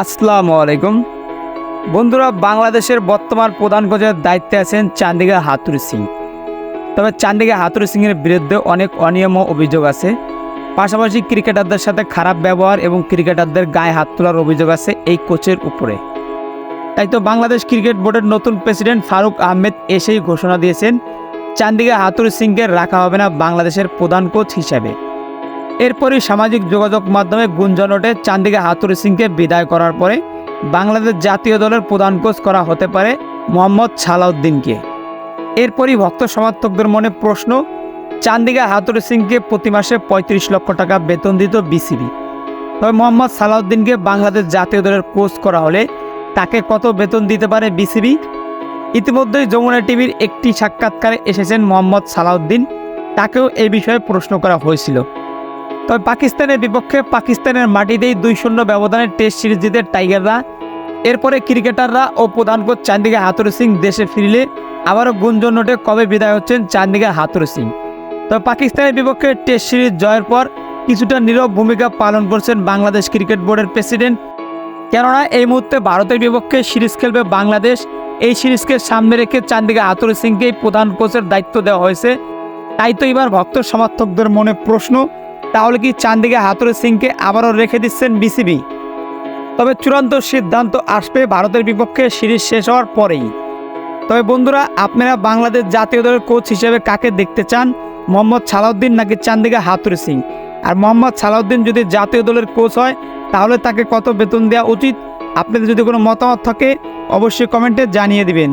আসসালামু আলাইকুম। বন্ধুরা, বাংলাদেশের বর্তমান প্রধান কোচের দায়িত্বে আছেন চান্দিগা হাতুরি সিং। তবে চান্দিগা হাতুরি সিংয়ের বিরুদ্ধে অনেক অনিয়ম ও অভিযোগ আছে। পাশাপাশি ক্রিকেটারদের সাথে খারাপ ব্যবহার এবং ক্রিকেটারদের গায়ে হাত তোলার অভিযোগ আছে এই কোচের উপরে। তাই তো বাংলাদেশ ক্রিকেট বোর্ডের নতুন প্রেসিডেন্ট ফারুক আহমেদ এসেই ঘোষণা দিয়েছেন, চান্দিগা হাতুর সিংকে রাখা হবে না বাংলাদেশের প্রধান কোচ হিসাবে। এরপরই সামাজিক যোগাযোগ মাধ্যমে গুঞ্জন ওঠে চান্দিগা হাতুরি সিংকে বিদায় করার পরে বাংলাদেশ জাতীয় দলের প্রধান কোচ করা হতে পারে মোহাম্মদ সালাউদ্দিনকে। এরপরই ভক্ত সমর্থকদের মনে প্রশ্ন চান্দিগা হাতুরি সিংকে প্রতি মাসে পঁয়ত্রিশ লক্ষ টাকা বেতন দিত বিসিবি। তবে মোহাম্মদ সালাউদ্দিনকে বাংলাদেশ জাতীয় দলের কোচ করা হলে তাকে কত বেতন দিতে পারে বিসিবি? ইতিমধ্যেই যমুনা টিভির একটি সাক্ষাৎকারে এসেছেন মোহাম্মদ সালাউদ্দিন। তাকেও এই বিষয়ে প্রশ্ন করা হয়েছিল। তবে পাকিস্তানের বিপক্ষে পাকিস্তানের মাটিতেই দুই শূন্য ব্যবধানে টেস্ট সিরিজ জিতে টাইগাররা। এরপরে ক্রিকেটাররা ও প্রধান কোচ চান্দিগা হাতুর সিং দেশে ফিরলে আবারও গুঞ্জন ওঠে কবে বিদায় হচ্ছেন চান্দিগা হাতুর সিং। তবে পাকিস্তানের বিপক্ষে টেস্ট সিরিজ জয়ের পর কিছুটা নীরব ভূমিকা পালন করছেন বাংলাদেশ ক্রিকেট বোর্ডের প্রেসিডেন্ট। কেননা এই মুহূর্তে ভারতের বিপক্ষে সিরিজ খেলবে বাংলাদেশ। এই সিরিজকে সামনে রেখে চান্দিগা হাতুর সিংকেই প্রধান কোচের দায়িত্ব দেওয়া হয়েছে। তাই তো এবার ভক্ত সমর্থকদের মনে প্রশ্ন তাহলে কি চান্দিগা হাতুর সিংকে আবারও রেখে দিচ্ছেন বিসিবি? তবে চূড়ান্ত সিদ্ধান্ত আসবে ভারতের বিপক্ষে সিরিজ শেষ হওয়ার পরেই। তবে বন্ধুরা, আপনারা বাংলাদেশ জাতীয় দলের কোচ হিসেবে কাকে দেখতে চান? মোহাম্মদ সালাউদ্দিন নাকি চান্দিগা হাতুর সিং? আর মোহাম্মদ সালাউদ্দিন যদি জাতীয় দলের কোচ হয়, তাহলে তাকে কত বেতন দেওয়া উচিত? আপনাদের যদি কোনো মতামত থাকে, অবশ্যই কমেন্টে জানিয়ে দিবেন।